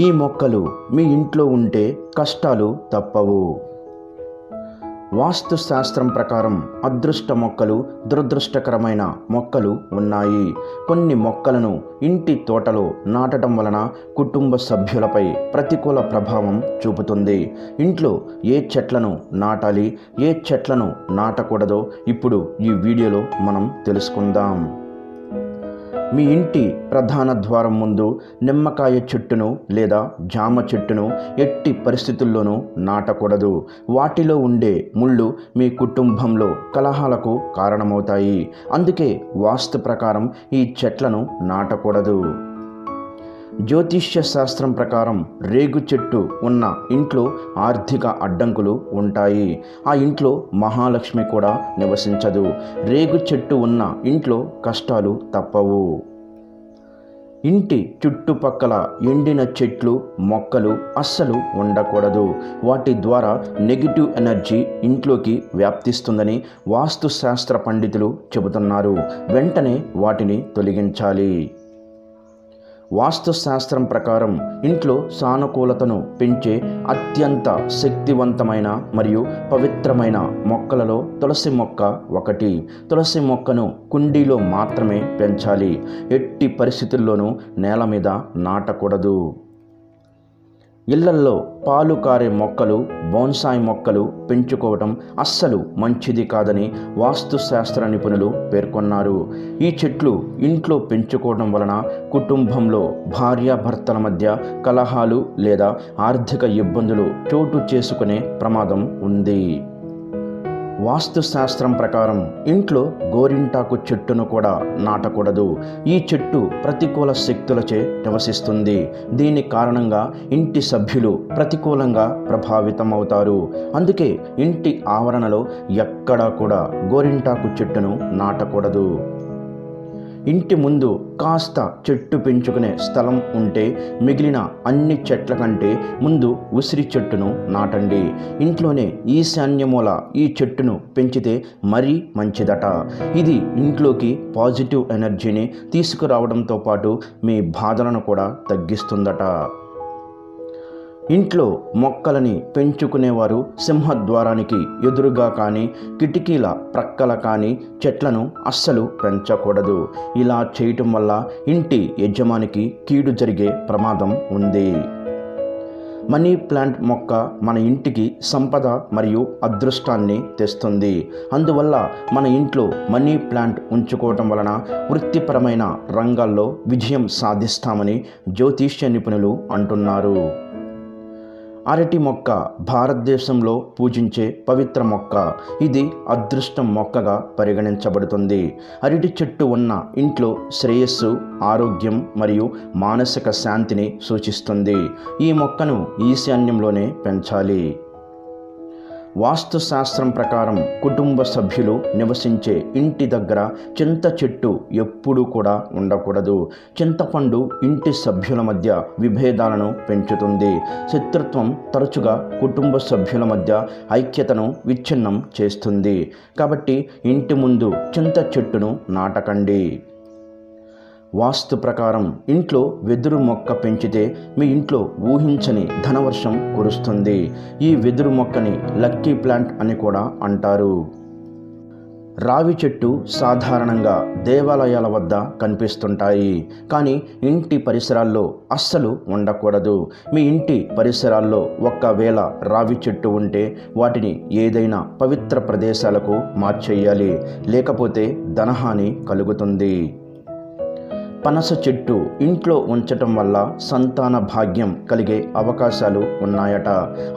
ఈ మొక్కలు మీ ఇంట్లో ఉంటే కష్టాలు తప్పవు. వాస్తుశాస్త్రం ప్రకారం అదృష్ట మొక్కలు దురదృష్టకరమైన మొక్కలు ఉన్నాయి. కొన్ని మొక్కలను ఇంటి తోటలో నాటడం వలన కుటుంబ సభ్యులపై ప్రతికూల ప్రభావం చూపుతుంది. ఇంట్లో ఏ చెట్లను నాటాలి ఏ చెట్లను నాటకూడదో ఇప్పుడు ఈ వీడియోలో మనం తెలుసుకుందాం. మీ ఇంటి ప్రధాన ద్వారం ముందు నిమ్మకాయ చెట్టును లేదా జామ చెట్టును ఎట్టి పరిస్థితుల్లోనూ నాటకూడదు. వాటిలో ఉండే ముళ్ళు మీ కుటుంబంలో కలహాలకు కారణమవుతాయి. అందుకే వాస్తు ప్రకారం ఈ చెట్లను నాటకూడదు. జ్యోతిష్య శాస్త్రం ప్రకారం రేగు చెట్టు ఉన్న ఇంట్లో ఆర్థిక అడ్డంకులు ఉంటాయి. ఆ ఇంట్లో మహాలక్ష్మి కూడా నివసించదు. రేగు చెట్టు ఉన్న ఇంట్లో కష్టాలు తప్పవు. ఇంటి చుట్టుపక్కల ఎండిన చెట్లు మొక్కలు అస్సలు ఉండకూడదు. వాటి ద్వారా నెగిటివ్ ఎనర్జీ ఇంట్లోకి వ్యాప్తిస్తుందని వాస్తు శాస్త్ర పండితులు చెబుతున్నారు. వెంటనే వాటిని తొలగించాలి. వాస్తుశాస్త్రం ప్రకారం ఇంట్లో సానుకూలతను పెంచే అత్యంత శక్తివంతమైన మరియు పవిత్రమైన మొక్కలలో తులసి మొక్క ఒకటి. తులసి మొక్కను కుండీలో మాత్రమే పెంచాలి. ఎట్టి పరిస్థితుల్లోనూ నేల మీద నాటకూడదు. ఇళ్ళల్లో పాలు కారే మొక్కలు బోన్సాయి మొక్కలు పెంచుకోవటం అస్సలు మంచిది కాదని వాస్తుశాస్త్ర నిపుణులు పేర్కొన్నారు. ఈ చెట్లు ఇంట్లో పెంచుకోవడం వలన కుటుంబంలో భార్యాభర్తల మధ్య కలహాలు లేదా ఆర్థిక ఇబ్బందులు చోటు చేసుకునే ప్రమాదం ఉంది. వాస్తుశాస్త్రం ప్రకారం ఇంట్లో గోరింటాకు చెట్టును కూడా నాటకూడదు. ఈ చెట్టు ప్రతికూల శక్తులచే నివసిస్తుంది. దీని కారణంగా ఇంటి సభ్యులు ప్రతికూలంగా ప్రభావితమవుతారు. అందుకే ఇంటి ఆవరణలో ఎక్కడా కూడా గోరింటాకు చెట్టును నాటకూడదు. ఇంటి ముందు కాస్త చెట్టు పెంచుకునే స్థలం ఉంటే మిగిలిన అన్ని చెట్ల కంటే ముందు ఉసిరి చెట్టును నాటండి. ఇంట్లోనే ఈశాన్యమూల ఈ చెట్టును పెంచితే మరీ మంచిదట. ఇది ఇంట్లోకి పాజిటివ్ ఎనర్జీని తీసుకురావడంతో పాటు మీ బాధలను కూడా తగ్గిస్తుందట. ఇంట్లో మొక్కలని పెంచుకునేవారు సింహద్వారానికి ఎదురుగా కానీ కిటికీల ప్రక్కల కానీ చెట్లను అస్సలు పెంచకూడదు. ఇలా చేయటం వల్ల ఇంటి యజమానికి కీడు జరిగే ప్రమాదం ఉంది. మనీ ప్లాంట్ మొక్క మన ఇంటికి సంపద మరియు అదృష్టాన్ని తెస్తుంది. అందువల్ల మన ఇంట్లో మనీ ప్లాంట్ ఉంచుకోవటం వలన వృత్తిపరమైన రంగాల్లో విజయం సాధిస్తామని జ్యోతిష్య నిపుణులు అంటున్నారు. అరటి మొక్క భారతదేశంలో పూజించే పవిత్ర మొక్క. ఇది అదృష్టం మొక్కగా పరిగణించబడుతుంది. అరటి చెట్టు ఉన్న ఇంట్లో శ్రేయస్సు ఆరోగ్యం మరియు మానసిక శాంతిని సూచిస్తుంది. ఈ మొక్కను ఈశాన్యంలోనే పెంచాలి. వాస్తుశాస్త్రం ప్రకారం కుటుంబ సభ్యులు నివసించే ఇంటి దగ్గర చింత చెట్టు ఎప్పుడూ కూడా ఉండకూడదు. చింతపండు ఇంటి సభ్యుల మధ్య విభేదాలను పెంచుతుంది. శత్రుత్వం తరచుగా కుటుంబ సభ్యుల మధ్య ఐక్యతను విచ్ఛిన్నం చేస్తుంది. కాబట్టి ఇంటి ముందు చింత చెట్టును నాటకండి. వాస్తు ప్రకారం ఇంట్లో వెదురు మొక్క పెంచితే మీ ఇంట్లో ఊహించని ధనవర్షం కురుస్తుంది. ఈ వెదురు మొక్కని లక్కీ ప్లాంట్ అని కూడా అంటారు. రావి చెట్టు సాధారణంగా దేవాలయాల వద్ద కనిపిస్తుంటాయి. కానీ ఇంటి పరిసరాల్లో అస్సలు ఉండకూడదు. మీ ఇంటి పరిసరాల్లో ఒక్కవేళ రావి చెట్టు ఉంటే వాటిని ఏదైనా పవిత్ర ప్రదేశాలకు మార్చేయాలి. లేకపోతే ధనహాని కలుగుతుంది. పనస చెట్టు ఇంట్లో ఉంచటం వల్ల సంతాన భాగ్యం కలిగే అవకాశాలు ఉన్నాయట.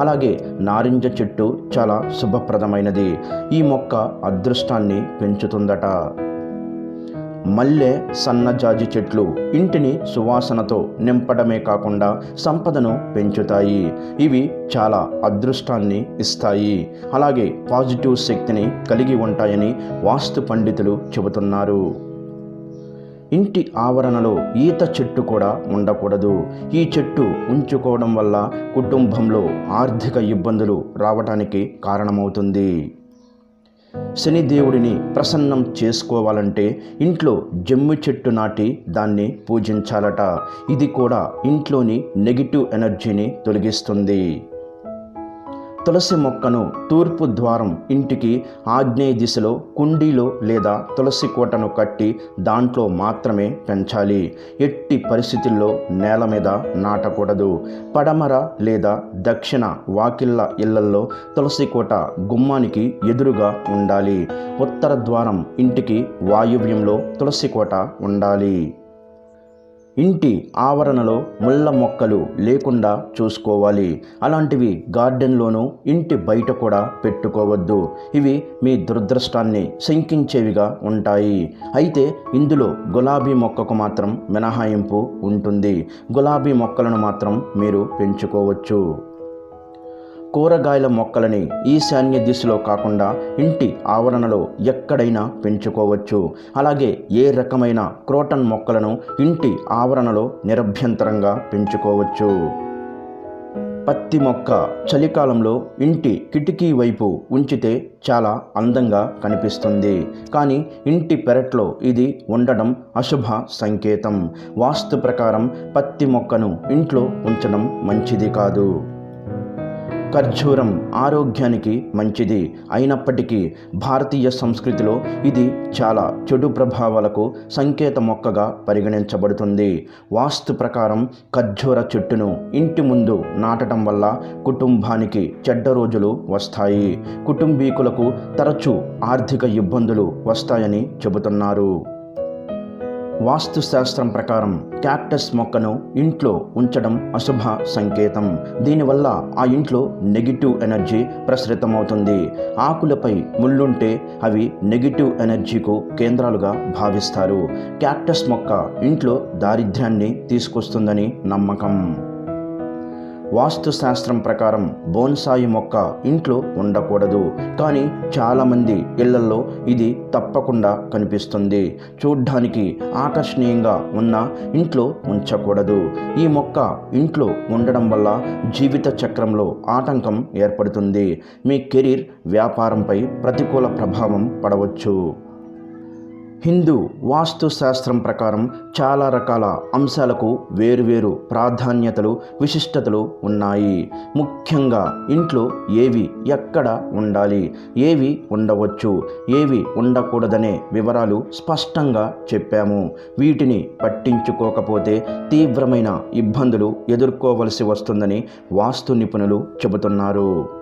అలాగే నారింజ చెట్టు చాలా శుభప్రదమైనది. ఈ మొక్క అదృష్టాన్ని పెంచుతుందట. మల్లె సన్నజాజి చెట్లు ఇంటిని సువాసనతో నింపడమే కాకుండా సంపదను పెంచుతాయి. ఇవి చాలా అదృష్టాన్ని ఇస్తాయి. అలాగే పాజిటివ్ శక్తిని కలిగి ఉంటాయని వాస్తు పండితులు చెబుతున్నారు. ఇంటి ఆవరణలో ఈత చెట్టు కూడా ఉండకూడదు. ఈ చెట్టు ఉంచుకోవడం వల్ల కుటుంబంలో ఆర్థిక ఇబ్బందులు రావడానికి కారణమవుతుంది. శనిదేవుడిని ప్రసన్నం చేసుకోవాలంటే ఇంట్లో జమ్మి చెట్టు నాటి దాన్ని పూజించాలట. ఇది కూడా ఇంట్లోని నెగిటివ్ ఎనర్జీని తొలగిస్తుంది. తులసి మొక్కను తూర్పు ద్వారం ఇంటికి ఆగ్నేయ దిశలో కుండీలో లేదా తులసి కోటను కట్టి దాంట్లో మాత్రమే పెంచాలి. ఎట్టి పరిస్థితుల్లో నేల మీద నాటకూడదు. పడమర లేదా దక్షిణ వాకిళ్ళ ఇళ్ళల్లో తులసి కోట గుమ్మానికి ఎదురుగా ఉండాలి. ఉత్తర ద్వారం ఇంటికి వాయువ్యంలో తులసి కోట ఉండాలి. ఇంటి ఆవరణలో ముళ్ళ మొక్కలు లేకుండా చూసుకోవాలి. అలాంటివి గార్డెన్లోనూ ఇంటి బయట కూడా పెట్టుకోవద్దు. ఇవి మీ దురదృష్టాన్ని శంకించేవిగా ఉంటాయి. అయితే ఇందులో గులాబీ మొక్కకు మాత్రం మినహాయింపు ఉంటుంది. గులాబీ మొక్కలను మాత్రం మీరు పెంచుకోవచ్చు. కూరగాయల మొక్కలని ఈశాన్య దిశలో కాకుండా ఇంటి ఆవరణలో ఎక్కడైనా పెంచుకోవచ్చు. అలాగే ఏ రకమైన క్రోటన్ మొక్కలను ఇంటి ఆవరణలో నిరభ్యంతరంగా పెంచుకోవచ్చు. పత్తి మొక్క చలికాలంలో ఇంటి కిటికీ వైపు ఉంచితే చాలా అందంగా కనిపిస్తుంది. కానీ ఇంటి పెరట్లో ఇది ఉండడం అశుభ సంకేతం. వాస్తు ప్రకారం పత్తి మొక్కను ఇంట్లో ఉంచడం మంచిది కాదు. ఖర్జూరం ఆరోగ్యానికి మంచిది అయినప్పటికీ భారతీయ సంస్కృతిలో ఇది చాలా చెడు ప్రభావాలకు సంకేత మొక్కగా పరిగణించబడుతుంది. వాస్తు ప్రకారం ఖర్జూర చెట్టును ఇంటి ముందు నాటడం వల్ల కుటుంబానికి చెడ్డ రోజులు వస్తాయి. కుటుంబీకులకు తరచూ ఆర్థిక ఇబ్బందులు వస్తాయని చెబుతున్నారు. వాస్తుశాస్త్రం ప్రకారం క్యాక్టస్ మొక్కను ఇంట్లో ఉంచడం అశుభ సంకేతం. దీనివల్ల ఆ ఇంట్లో నెగిటివ్ ఎనర్జీ ప్రసరితమవుతుంది. ఆకులపై ముళ్ళుంటే అవి నెగిటివ్ ఎనర్జీకు కేంద్రాలుగా భావిస్తారు. క్యాక్టస్ మొక్క ఇంట్లో దారిద్ర్యాన్ని తీసుకొస్తుందని నమ్మకం. వాస్తుశాస్త్రం ప్రకారం బోన్సాయి మొక్క ఇంట్లో ఉండకూడదు. కానీ చాలామంది ఇళ్ళలో ఇది తప్పకుండా కనిపిస్తుంది. చూడ్డానికి ఆకర్షణీయంగా ఉన్న ఇంట్లో ఉంచకూడదు. ఈ మొక్క ఇంట్లో ఉండడం వల్ల జీవిత చక్రంలో ఆటంకం ఏర్పడుతుంది. మీ కెరీర్ వ్యాపారంపై ప్రతికూల ప్రభావం పడవచ్చు. హిందూ వాస్తు శాస్త్రం ప్రకారం చాలా రకాల అంశాలకు వేరువేరు ప్రాధాన్యతలు విశిష్టతలు ఉన్నాయి. ముఖ్యంగా ఇంట్లో ఏవి ఎక్కడ ఉండాలి ఏవి ఉండవచ్చు ఏవి ఉండకూడదనే వివరాలు స్పష్టంగా చెప్పాము. వీటిని పట్టించుకోకపోతే తీవ్రమైన ఇబ్బందులు ఎదుర్కోవలసి వస్తుందని వాస్తు నిపుణులు చెబుతున్నారు.